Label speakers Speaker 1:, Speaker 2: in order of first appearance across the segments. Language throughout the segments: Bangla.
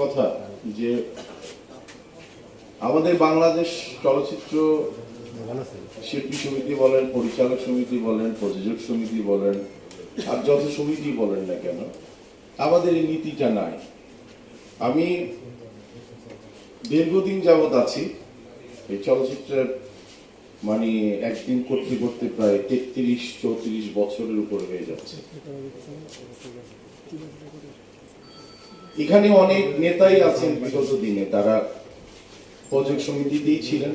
Speaker 1: কথা যে আমাদের বাংলাদেশ চলচ্চিত্র শিল্পী সমিতি বলেন, পরিচালক সমিতি বলেন, প্রযোজক সমিতি বলেন, আর যত সমিতি বলেন না কেন, আমাদের এই নীতিটা নাই। আমি দীর্ঘদিন যাবৎ আছি এই চলচ্চিত্রের মানে একদিন করতে করতে প্রায় তেত্রিশ, চৌত্রিশ বছরের উপর হয়ে যাচ্ছে। এখানে অনেক নেতাই আছেন বিগত দিনে। তারা প্রযোজক সমিতিতেই ছিলেন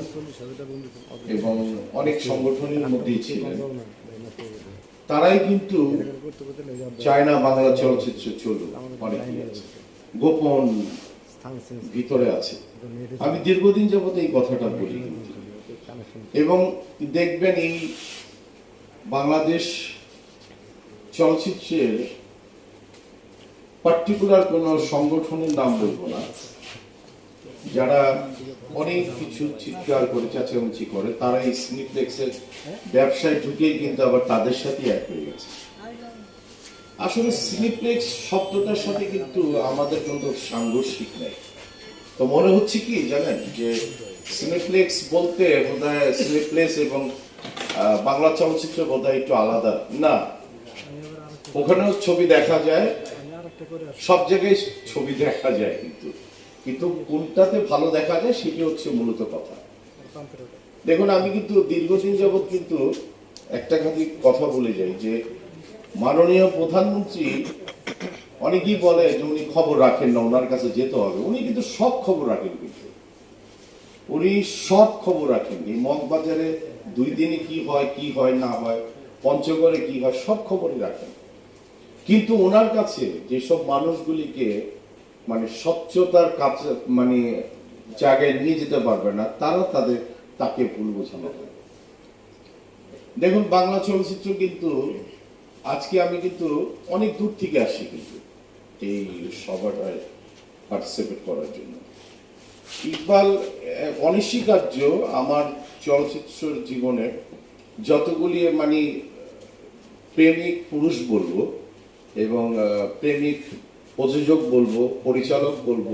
Speaker 1: এবং অনেক সংগঠনের মধ্যেই ছিলেন। তারাই কিন্তু চায় না বাংলা চলচ্চিত্র চলুক, অনেকেই আছে। গোপন ভিতরে আছে। আমি দীর্ঘদিন যাবত এই কথাটা বলি এবং দেখবেন এই বাংলাদেশ চলচ্চিত্রের পার্টিকুলার কোন সংগঠনের নাম বলব না। যারা অনেক কিছু চিৎকার করে, চেঁচামেচি করে, তারা এই সিনিপ্লেক্সের ব্যবসায় ঢুকেই কিন্তু আবার তাদের সাথে এক হয়ে গেছে। আসলে সিনিপ্লেক্স শব্দটার সাথে কিন্তু আমাদের কোনো সাংঘর্ষিক নেই। তো মনে হচ্ছে কি জানেন যে সিনেপ্লেক্স বলতে বোধহয় সিনেপ্লেক্স এবং বাংলা চলচ্চিত্র বোধহয় একটু আলাদা। না, ওখানেও ছবি দেখা যায় সব জায়গায় ছবি দেখা যায় কিন্তু। কিন্তু কোনটাতে ভালো দেখা যায় সেটি হচ্ছে মূলত কথা। দেখুন আমি কিন্তু দীর্ঘদিন যাবৎ কিন্তু একটা খালি কথা বলে যাই যে মাননীয় প্রধানমন্ত্রী অনেকেই বলে যে উনি খবর রাখেন না ওনার কাছে যেতে হবে। উনি কিন্তু সব খবর রাখেন কিন্তু। উনি সব খবর রাখেন। এই মগবাজারে দুই দিনে কি হয় কি হয় না হয় পঞ্চগড়ে কি হয় সব খবরই রাখেন। কিন্তু ওনার কাছে যেসব মানুষগুলিকে মানে স্বচ্ছতার কাছে মানে জায়গায় নিয়ে যেতে পারবে না, তারা তাদের, তাকে ভুল বোঝানো হয়। দেখুন, বাংলা চলচ্চিত্র কিন্তু আজকে আমি কিন্তু অনেক দূর থেকে আসি কিন্তু এই সভাটায় পার্টিসিপেট করার জন্য। ইকবাল অনস্বীকার্য আমার চলচ্চিত্র জীবনে যতগুলি মানে প্রেমিক পুরুষ বলব এবং প্রেমিক প্রযোজক বলব, পরিচালক বলব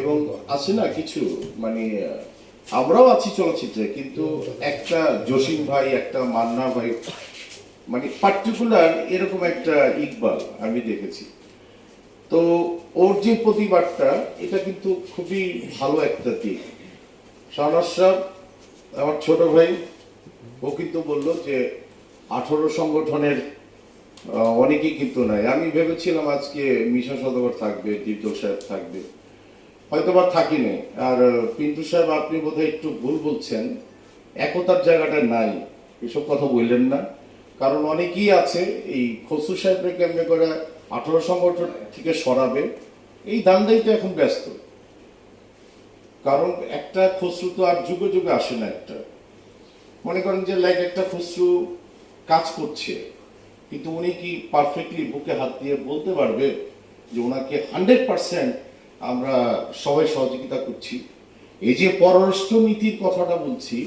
Speaker 1: এবং আছে না কিছু মানে আমরাও আছি চলচ্চিত্রে, কিন্তু একটা জসিম ভাই, একটা মান্না ভাই মানে পার্টিকুলার এরকম একটা ইকবাল আমি দেখেছি। তো ওর যে প্রতিবাদটা, এটা কিন্তু খুবই ভালো একটা দিক। শাহনাজ সাহেব, আমার ছোট ভাই, ও কিন্তু বলল যে, আঠারো সংগঠনের অনেকেই কিন্তু নাই। আমি ভেবেছিলাম আজকে মিশা সদগর থাকবে দীপ্ত সাহেব থাকবে। হয়তো বা থাকি নাই। আর পিন্টু সাহেব, আপনি বোধহয় একটু ভুল বলছেন। একতার জায়গাটা নাই। এসব কথা বললেন না। কারণ অনেকেই আছে, এই খসরু সাহেবকে কেমনে করে আঠারো সংগঠন থেকে সরাবে, এই দান্দাই তো এখন ব্যস্ত। কারণ একটা খসরু তো আর যুগে যুগে আসে না একটা। মনে করেন যে লাইক একটা খসরু কাজ করছে। কিন্তু উনি কি পারফেক্টলি বুকে হাত দিয়ে বলতে পারবে যে ওনাকে হান্ড্রেড পার্সেন্ট আমরা সবাই সহযোগিতা করছি? এই যে পররাষ্ট্র নীতির কথাটা বলছি,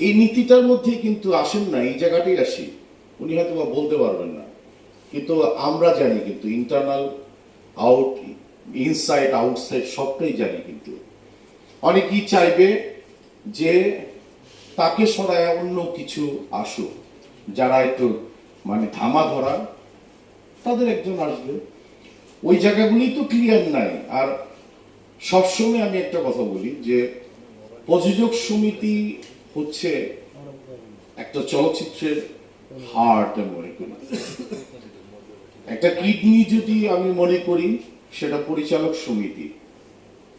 Speaker 1: এই নীতিটার মধ্যে কিন্তু আসেন না, এই জায়গাটাই আসি। উনি হয়তো বা বলতে পারবেন না। কিন্তু আমরা জানি কিন্তু ইন্টারনাল আউট ইনসাইড আউটসাইড সবটাই জানি কিন্তু। অনেকেই চাইবে যে তাকে সরায় অন্য কিছু আসুক, যারা একটু মানে ধামা ধরা, তাদের একজন আসবে। ওই জায়গাগুলি তো ক্লিয়ার নাই। আর সবসময় আমি একটা কথা বলি যে, প্রযোজক সমিতি হচ্ছে একটা চলচ্চিত্রের হার্ট মনে করি। একটা কিডনি যদি আমি মনে করি, সেটা পরিচালক সমিতি।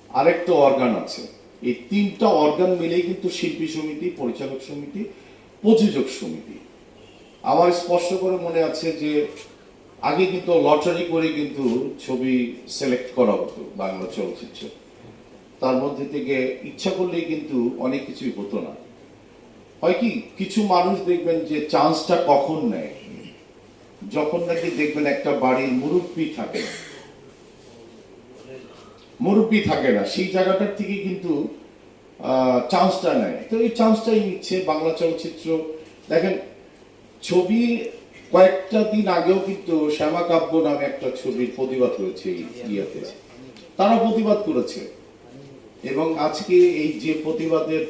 Speaker 1: আরেকটা অর্গান আছে। এই তিনটা অর্গান মিলেই কিন্তু শিল্পী সমিতি, পরিচালক সমিতি, প্রযোজক সমিতি। আমার স্পষ্ট করে মনে আছে যে আগে কিন্তু লটারি করে কিন্তু ছবি সিলেক্ট করা হতো বাংলা চলচ্চিত্র। তার মধ্যে থেকে ইচ্ছা করলেই কিন্তু অনেক কিছুই হতো না। হয় কি, কিছু মানুষ দেখবেন যে চান্সটা কখন নেয়? যখন নাকি দেখবেন একটা বাড়ির মুরব্বী থাকে। মুরব্বী থাকে না, সেই জায়গাটার থেকে কিন্তু চান্সটা নেয়। তো এই চান্সটাই নিচ্ছে বাংলা চলচ্চিত্র। দেখেন ছবি কয়েকটা দিন আগেও কিন্তু শ্যামা কাব্য নামে একটা ছবির প্রতিবাদ হয়েছে ইয়াতে। তারা প্রতিবাদ করেছে। এবং আজকে এই যে প্রতিবাদের